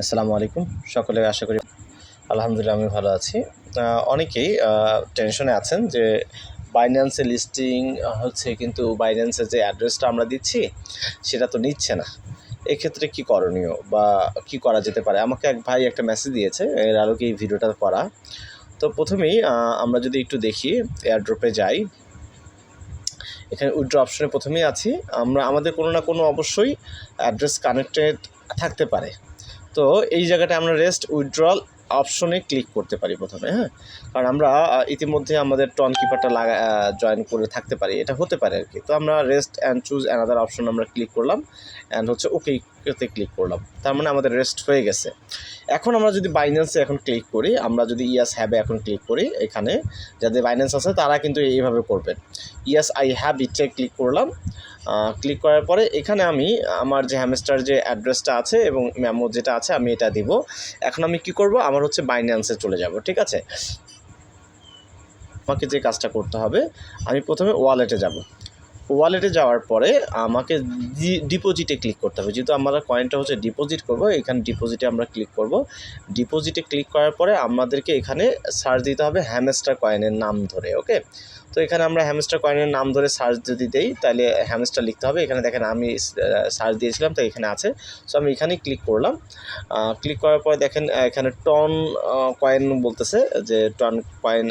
আসসালামু আলাইকুম। সকলে আশা করি আলহামদুলিল্লাহ আমি ভালো আছি। অনেকেই টেনশনে আছেন যে বাইন্যান্সে লিস্টিং হচ্ছে কিন্তু বাইন্যান্সের যে অ্যাড্রেসটা আমরা দিচ্ছি, সেটা তো নিচ্ছে না। এক্ষেত্রে কি করণীয় বা কি করা যেতে পারে? আমাকে এক ভাই একটা মেসেজ দিয়েছে, এর আলোকে এই ভিডিওটা করা। তো প্রথমেই আমরা যদি একটু দেখি এয়ারড্রপে যাই। এখানে উইড্রো অপশনে প্রথমেই আছি। আমরা, আমাদের কোনো না কোনো অবশ্যই অ্যাড্রেস কানেক্টেড থাকতে পারে। তো এই জায়গাটা আমরা রেস্ট উইথড্রল অপশনে ক্লিক করতে পারি প্রথমে হ্যাঁ? কারণ আমরা ইতিমধ্যে আমাদের টন কিপারটা লাগা জয়েন করে থাকতে পারি। এটা হতে পারে আর কি। তো আমরা rest and choose another option আমরা ক্লিক করলাম অ্যান্ড হচ্ছে ওকে তে ক্লিক করলাম। তার মানে আমাদের রেস্ট হয়ে গেছে। এখন আমরা যদি বাইন্যান্সে এখন ক্লিক করি, আমরা যদি ইয়াস হ্যাবে এখন ক্লিক করি, এখানে যাদের বাইন্যান্স আছে, তারা কিন্তু এইভাবে করবেন ইয়াস আই হ্যাভ ইচ্ছে ক্লিক করলাম। ক্লিক করার পরে এখানে আমি আমার যে হ্যামস্টার যে অ্যাড্রেসটা আছে এবং মেমো যেটা আছে, আমি এটা দিব। এখন আমি কি করব? আমার হচ্ছে বাইন্যান্সে চলে যাব, ঠিক আছে? আমাকে যে কাজটা করতে হবে, আমি প্রথমে ওয়ালেটে যাব। ওয়ালেটে যাওয়ার পরে আমাকে ডিপোজিটে ক্লিক করতে হবে। যেহেতু আমরা কয়েনটা হচ্ছে ডিপোজিট করব, এখানে ডিপোজিটে আমরা ক্লিক করব। ডিপোজিটে ক্লিক করার পরে আমাদেরকে এখানে সার্চ দিতে হবে হ্যামস্টার কয়েনের নাম ধরে ওকে তো এখানে আমরা হ্যামস্টার কয়েনের নাম ধরে সার্চ যদি দেই, তাহলে হ্যামস্টার লিখতে হবে। এখানে দেখেন আমি সার্চ দিয়েছিলাম, তো এখানে আছে। সো আমি এখানেই ক্লিক করলাম। ক্লিক করার পরে দেখেন এখানে টন কয়েন বলতেছে যে টন কয়েন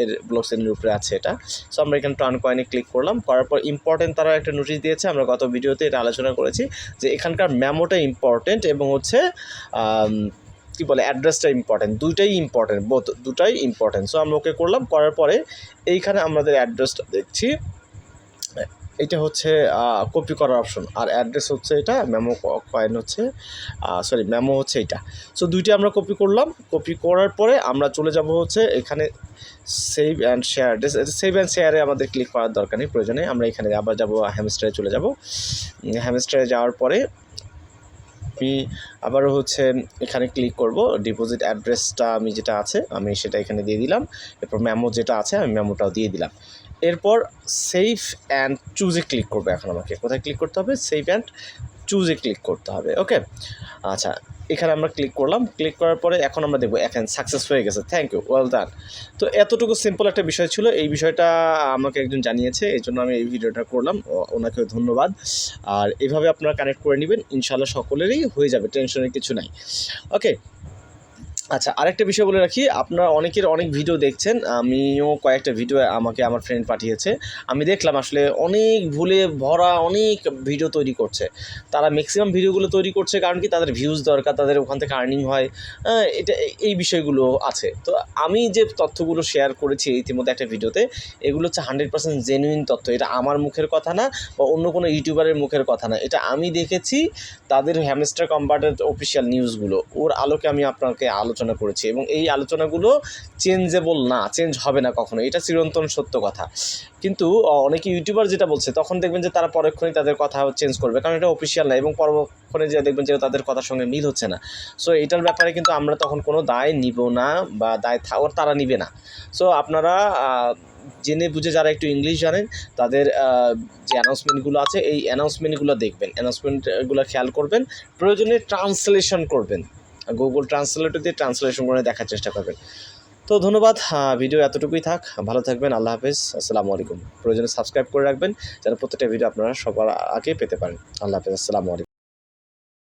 এর ব্লক শ্রেণির উপরে আছে এটা। সো আমরা এখানে টন কয়েনে ক্লিক করলাম। করার পর ইম্পর্টেন্ট তারা একটা নোটিশ দিয়েছে, আমরা গত ভিডিওতে এটা আলোচনা করেছি যে এখানকার মেমোটা ইম্পর্টেন্ট এবং হচ্ছে কি বলে অ্যাড্রেসটা ইম্পর্টেন্ট দুইটাই ইম্পর্টেন্ট বোধ দুটাই ইম্পর্টেন্ট সো আমরা ওকে করলাম, করার পরে এইখানে আমাদের অ্যাড্রেসটা দেখছি। এটা হচ্ছে কপি করার অপশন আর অ্যাড্রেস হচ্ছে এটা মেমো কয়েন হচ্ছে সরি মেমো হচ্ছে এটা। সো দুইটা আমরা কপি করলাম। কপি করার পরে আমরা চলে যাব হচ্ছে এখানে save and share save and শেয়ারে আমাদের ক্লিক করার দরকার নেই, প্রয়োজনে। আমরা এখানে আবার যাব হ্যামস্টারে চলে যাব। হ্যামস্টারে যাওয়ার পরে আমি আবারও হচ্ছে এখানে ক্লিক করব। ডিপোজিট অ্যাড্রেসটা আমি যেটা আছে, আমি সেটা এখানে দিয়ে দিলাম। এরপর ম্যামো যেটা আছে, আমি ম্যামোটাও দিয়ে দিলাম। এরপর সেভ অ্যান্ড চুজে ক্লিক করবে এখন আমাকে। কোথায় ক্লিক করতে হবে? সেভ অ্যান্ড চুজে ক্লিক করতে হবে ওকে আচ্ছা এখানে আমরা ক্লিক করলাম ক্লিক করার পরে এখন আমরা দেখব এখন সাকসেস হয়ে গেছে থ্যাংক ইউ ওয়েল ডান তো এতটুকু সিম্পল একটা বিষয় ছিল, এই বিষয়টা আমাকে একজন জানিয়েছে, এই জন্য আমি এই ভিডিওটা করলাম ওনাকে ধন্যবাদ। আর এভাবে আপনারা কানেক্ট করে নেবেন ইনশাল্লাহ সকলেরই হয়ে যাবে টেনশনের কিছু নাই। ওকে আচ্ছা আরেকটা বিষয় বলে রাখি আপনারা অনেকের অনেক ভিডিও দেখছেন আমিও কয়েকটা ভিডিও আমাকে আমার ফ্রেন্ড পাঠিয়েছে। আমি দেখলাম আসলে অনেক ভুলে ভরা অনেক ভিডিও তৈরি করছে। তারা ম্যাক্সিমাম ভিডিওগুলো তৈরি করছে কারণ কি তাদের ভিউজ দরকার তাদের ওখান থেকে আর্নিং হয় আহ, এটা এই বিষয়গুলো আছে। তো আমি যে তথ্যগুলো শেয়ার করেছি ইতিমধ্যে একটা ভিডিওতে এগুলো হচ্ছে হান্ড্রেড পার্সেন্ট জেনুইন তথ্য। এটা আমার মুখের কথা না বা অন্য কোনো ইউটিউবারের মুখের কথা না। এটা আমি দেখেছি তাদের হ্যামস্টার কম্পার্টের অফিসিয়াল নিউজগুলো ওর আলোকে আমি আপনাকে আলোচনা করেছি এবং এই আলোচনাগুলো চেঞ্জেবল না চেঞ্জ হবে না কখনো এটা চিরন্তন সত্য কথা। কিন্তু অনেকে ইউটিউবার যেটা বলছে, তখন দেখবেন যে তারা পরক্ষণে তাদের কথা চেঞ্জ করবে। কারণ এটা অফিসিয়াল না এবং পরক্ষণে যে দেখবেন যে তাদের কথার সঙ্গে মিল হচ্ছে না। সো এটার ব্যাপারে কিন্তু আমরা তখন কোনো দায় নিব না বা দায় থাকার তারা নিবে না। সো আপনারা জেনে বুঝে যারা একটু ইংলিশ জানেন, তাদের যে অ্যানাউন্সমেন্টগুলো আছে, এই অ্যানাউন্সমেন্টগুলো দেখবেন। অ্যানাউন্সমেন্টগুলো খেয়াল করবেন। প্রয়োজনে ট্রান্সলেশন করবেন। গুগল ট্রান্সলেটর দিয়ে ট্রান্সলেশন করে দেখার চেষ্টা করবেন। তো ধন্যবাদ ভিডিও এতটুকুই থাক, ভালো থাকবেন, আল্লাহ হাফেজ, আসসালামু আলাইকুম। প্রয়োজনে সাবস্ক্রাইব করে রাখবেন, যেন প্রত্যেকটা ভিডিও আপনারা সবার আগে পেতে পারেন। আল্লাহ হাফেজ, আসসালামু আলাইকুম।